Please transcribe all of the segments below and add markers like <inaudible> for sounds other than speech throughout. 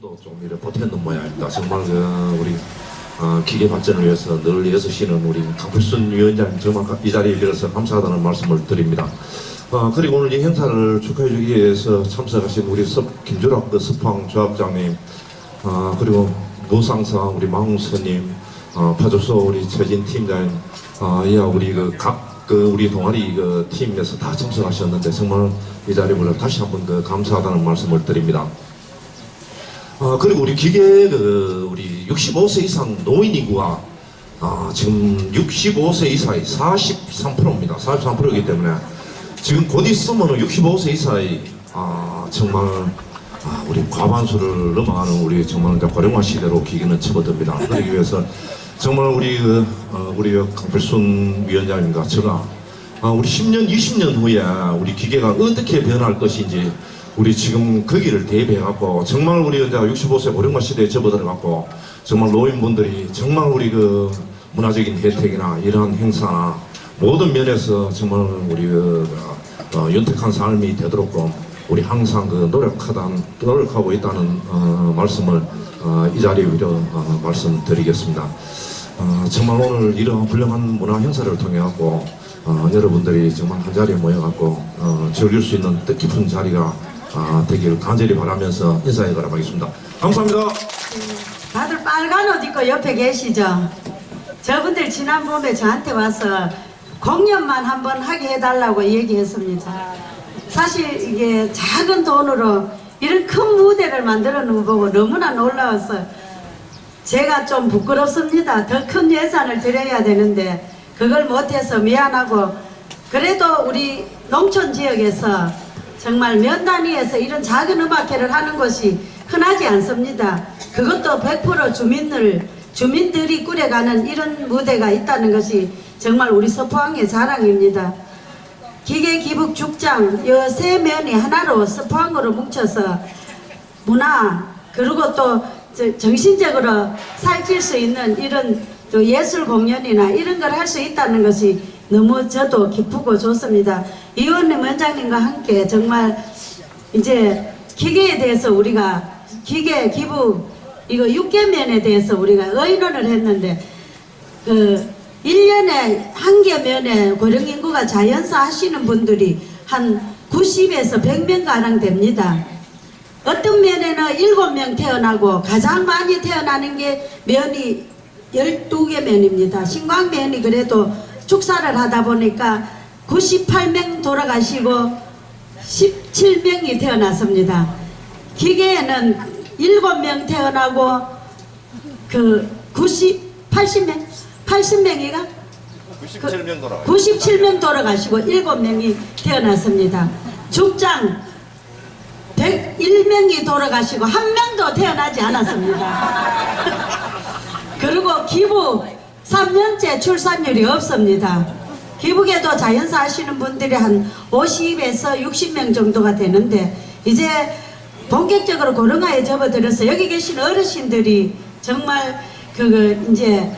좀 이렇게 보태는 모양 입니다. 정말 그 우리 어, 기계 발전을 위해서 늘 애쓰시는 우리 강필순 위원장님 정말 가- 이 자리에 빌어서 감사하다는 말씀을 드립니다. 어, 그리고 오늘 이 행사를 축하해 주기 위해서 참석하신 우리 섭, 김주락 그 서포항 조합장님 어, 그리고 노상상 우리 망우스님 어, 파조소 우리 최진 팀장님 어, 이하 우리 그각 그 우리 동아리 그 팀에서 다 참석하셨는데 정말 이 자리에 불러 다시 한번 그 감사하다는 말씀을 드립니다. 어, 그리고 우리 기계 그 우리 65세 이상 노인 인구가 아, 지금 65세 이사의 43%입니다. 43%이기 때문에 지금 곧 있으면 65세 이사의 아, 정말 아, 우리 과반수를 넘어가는 우리 정말 고령화 시대로 기계는 접어듭니다. 그러기 위해서 정말 우리 그, 어, 우리 그 강필순 위원장님과 제가 아, 우리 10년, 20년 후에 우리 기계가 어떻게 변할 것인지 우리 지금 거기를 대비해갖고 정말 우리 이제 65세 고령화 시대에 접어들어갖고 정말 노인분들이 정말 우리 그 문화적인 혜택이나 이러한 행사나 모든 면에서 정말 우리 그 어, 윤택한 삶이 되도록 우리 항상 그 노력하단 노력하고 있다는 어, 말씀을 어, 이 자리에 위로 어, 말씀드리겠습니다. 어, 정말 오늘 이러한 훌륭한 문화 행사를 통해 갖고 어, 여러분들이 정말 한 자리에 모여 갖고 어, 즐길 수 있는 뜻깊은 자리가 아, 되길 간절히 바라면서 인사해 가라하겠습니다. 감사합니다. 다들 빨간 옷 입고 옆에 계시죠? 저분들 지난 봄에 저한테 와서 공연만 한번 하게 해달라고 얘기했습니다. 사실 이게 작은 돈으로 이런 큰 무대를 만들어 놓은 거 보고 너무나 놀라워서 제가 좀 부끄럽습니다. 더 큰 예산을 들여야 되는데 그걸 못해서 미안하고 그래도 우리 농촌 지역에서 정말 면 단위에서 이런 작은 음악회를 하는 것이 흔하지 않습니다. 그것도 100% 주민들 주민들이 꾸려가는 이런 무대가 있다는 것이 정말 우리 서포항의 자랑입니다. 기계 기북 죽장 이세 면이 하나로 서포항으로 뭉쳐서 문화 그리고 또 저- 정신적으로 살찔 수 있는 이런 또 예술 공연이나 이런 걸 할 수 있다는 것이 너무 저도 기쁘고 좋습니다. 이원님 원장님과 함께 정말 이제 기계에 대해서 우리가 기계 기부 이거 육개면에 대해서 우리가 의논을 했는데 그 1년에 한 개면에 고령 인구가 자연사 하시는 분들이 한 90에서 100명 가량 됩니다. 어떤 면에는 7명 태어나고 가장 많이 태어나는 게 면이 12개 면입니다. 신광면이 그래도 축사를 하다 보니까 98명 돌아가시고 17명이 태어났습니다. 기계에는 7명 태어나고 그 90, 80명? 80명이가? 97명 돌아가요. 97명 돌아가시고 7명이 태어났습니다. 죽장 101명이 돌아가시고 한 명도 태어나지 않았습니다. <laughs> 그리고 기부 3년째 출산율이 없습니다. 기북에도 자연사 하시는 분들이 한 50에서 60명 정도가 되는데 이제 본격적으로 고령화에 접어들어서 여기 계신 어르신들이 정말 그 이제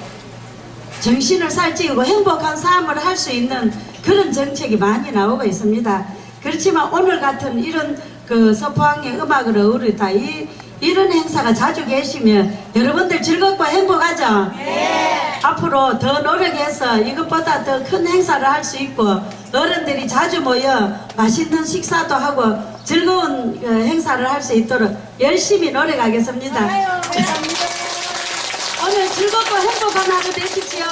정신을 살찌우고 행복한 삶을 할 수 있는 그런 정책이 많이 나오고 있습니다. 그렇지만 오늘 같은 이런 그 서포항의 음악을 어우르다 이 이런 행사가 자주 계시면 여러분들 즐겁고 행복하죠? 네. 앞으로 더 노력해서 이것보다 더 큰 행사를 할 수 있고 어른들이 자주 모여 맛있는 식사도 하고 즐거운 그 행사를 할 수 있도록 열심히 노력하겠습니다. 오늘 즐겁고 행복한 하루 되십시오.